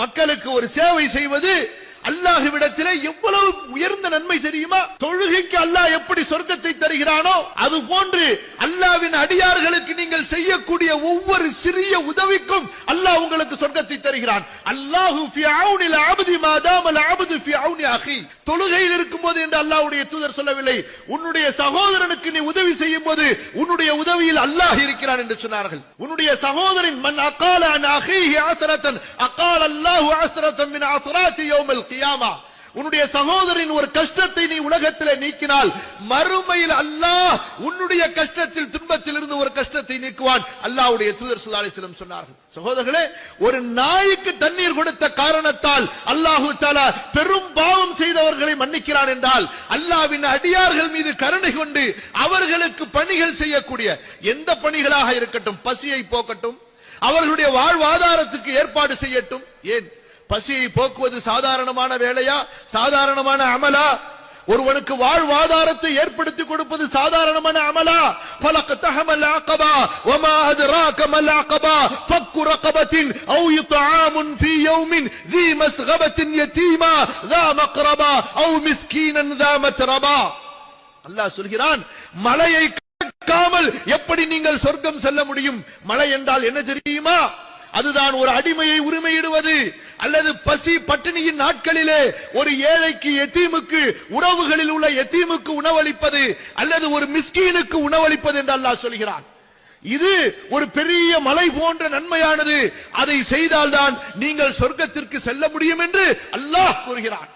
மக்களுக்கு ஒரு சேவை செய்வது அல்லாஹுவிடத்திலே எவ்வளவு உயர்ந்த நன்மை தெரியுமா? தொழுகைக்கு அல்லாஹ் எப்படி சொர்க்கத்தை தருகிறானோ அது போன்று அல்லாவின் அடியார்களுக்கு நீங்கள் செய்யக்கூடிய ஒவ்வொரு சிறிய உதவிக்கும் அல்லாஹ் உங்களுக்கு சொர்க்கத்தை தருகிறான். அல்லாஹு ஆபதி அவுனில் ஃபி தொழுகையில் இருக்கும் போது என்று அல்லாவுடைய தூதர் சொல்லவில்லை. உன்னுடைய சகோதரனுக்கு நீ உதவி செய்யும் போது உன்னுடைய உதவியில் அல்லாஹ் இருக்கிறான் என்று சொன்னார்கள். உன்னுடைய சகோதரின் மன் அக்கால அன் ஆசரத்தன் அக்கால் அகால அல்லாஹு அஸ்ரத்தன் மின் அஸ்ராத்தி யோமல் கியாமா. உன்னுடைய சகோதரின் ஒரு கஷ்டத்தை நீ உலகத்தில் நீக்கினால் மறுமையில் அல்லாஹ் உன்னுடைய கஷ்டத்தில் துன்ப நீக்குவான் அல்லாவுடைய தூதர் ஸல்லல்லாஹு அலைஹி சொன்னார்கள். சகோதரர்களே ஒரு நாய்க்கு தண்ணீர் கொடுத்த காரணத்தால் அல்லாஹு தாலா பெரும் பாவம் செய்தவர்களை மன்னிக்கிறான் என்றால் அல்லாவின் அடியார்கள் மீது கருணை கொண்டு அவர்களுக்கு பணிகள் செய்யக்கூடிய எந்த பணிகளாக இருக்கட்டும் பசியை போக்கட்டும் அவர்களுடைய வாழ்வாதாரத்துக்கு ஏற்பாடு செய்யட்டும். ஏன்? பசியை போக்குவது சாதாரணமான வேலையா? சாதாரணமான அமலா? ஒருவனுக்கு வாழ்வாதாரத்தை ஏற்படுத்தி கொடுப்பது சாதாரணமான அமலா فلقتحم العقبة وما أدراك ما العقبة فك رقبة أو إطعام في يوم ذي مسغبة يتيما ذا مقربة أو مسكينا ذا متربة அல்லாஹ் சொல்கிறான் மலையை காமல் எப்படி நீங்கள் சொர்க்கம் செல்ல முடியும் மலை என்றால் என்ன தெரியுமா அதுதான் ஒரு அடிமையை உரிமையிடுவது. அல்லது பசி பட்டினியின் நாட்களிலே ஒரு ஏழைக்கு எத்தீமுக்கு உறவுகளில் உள்ள எத்தீமுக்கு உணவளிப்பது அல்லது ஒரு மிஸ்கீனுக்கு உணவளிப்பது என்று அல்லாஹ் சொல்கிறான். இது ஒரு பெரிய மலை போன்ற நன்மையானது. அதை செய்தால்தான் நீங்கள் சொர்க்கத்திற்கு செல்ல முடியும் என்று அல்லாஹ் கூறுகிறான்.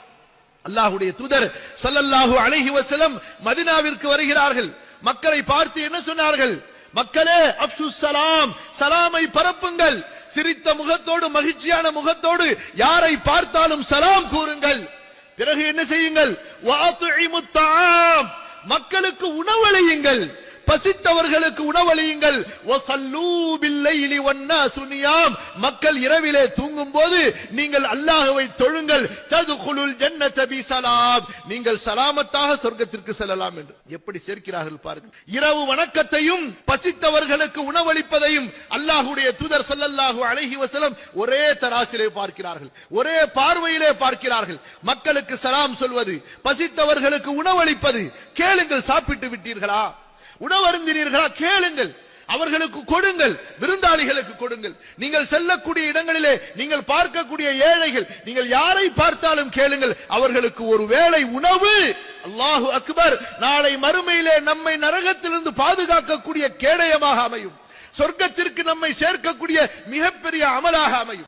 அல்லாஹுடைய தூதர் சல்லல்லாஹு அழகி வசலம் மதீனாவிற்கு வருகிறார்கள். மக்களை பார்த்து என்ன சொன்னார்கள்? மக்களே அப்சு சலாம் சலாமை பரப்புங்கள். சிரித்த முகத்தோடு மகிழ்ச்சியான முகத்தோடு யாரை பார்த்தாலும் சலாம் கூறுங்கள். பிறகு என்ன செய்யுங்கள்? வஅத்இமுத் மக்களுக்கு உணவளியுங்கள். பசித்தவர்களுக்கு உணவளியுங்கள். மக்கள் இரவிலே தூங்கும் போது நீங்கள் அல்லாஹுவை தொழுங்கள். ததுகுலுல் ஜன்னத சலாம். நீங்கள் சலாமத்தாக சொர்க்கத்திற்கு செல்லலாம் என்று. எப்படி சேர்க்கிறார்கள் பாருங்கள். இரவு வணக்கத்தையும் பசித்தவர்களுக்கு உணவளிப்பதையும் அல்லாஹுடைய தூதர் ஸல்லல்லாஹு அழகி வசலம் ஒரே தராசிலே பார்க்கிறார்கள். ஒரே பார்வையிலே பார்க்கிறார்கள். மக்களுக்கு சலாம் சொல்வது பசித்தவர்களுக்கு உணவளிப்பது கேளுங்கள் சாப்பிட்டு விட்டீர்களா? உணவருந்தினீர்களா? கேளுங்கள். அவர்களுக்கு கொடுங்கள். விருந்தாளிகளுக்கு கொடுங்கள். நீங்கள் செல்லக்கூடிய இடங்களிலே நீங்கள் பார்க்கக்கூடிய ஏழைகள் நீங்கள் யாரை பார்த்தாலும் கேளுங்கள். அவர்களுக்கு ஒரு வேளை உணவு. அல்லாஹு அக்பர் நாளை மறுமையிலே நம்மை நரகத்திலிருந்து பாதுகாக்கக்கூடிய கேடயமாக அமையும். சொர்க்கத்திற்கு நம்மை சேர்க்கக்கூடிய மிகப்பெரிய அமலாக அமையும்.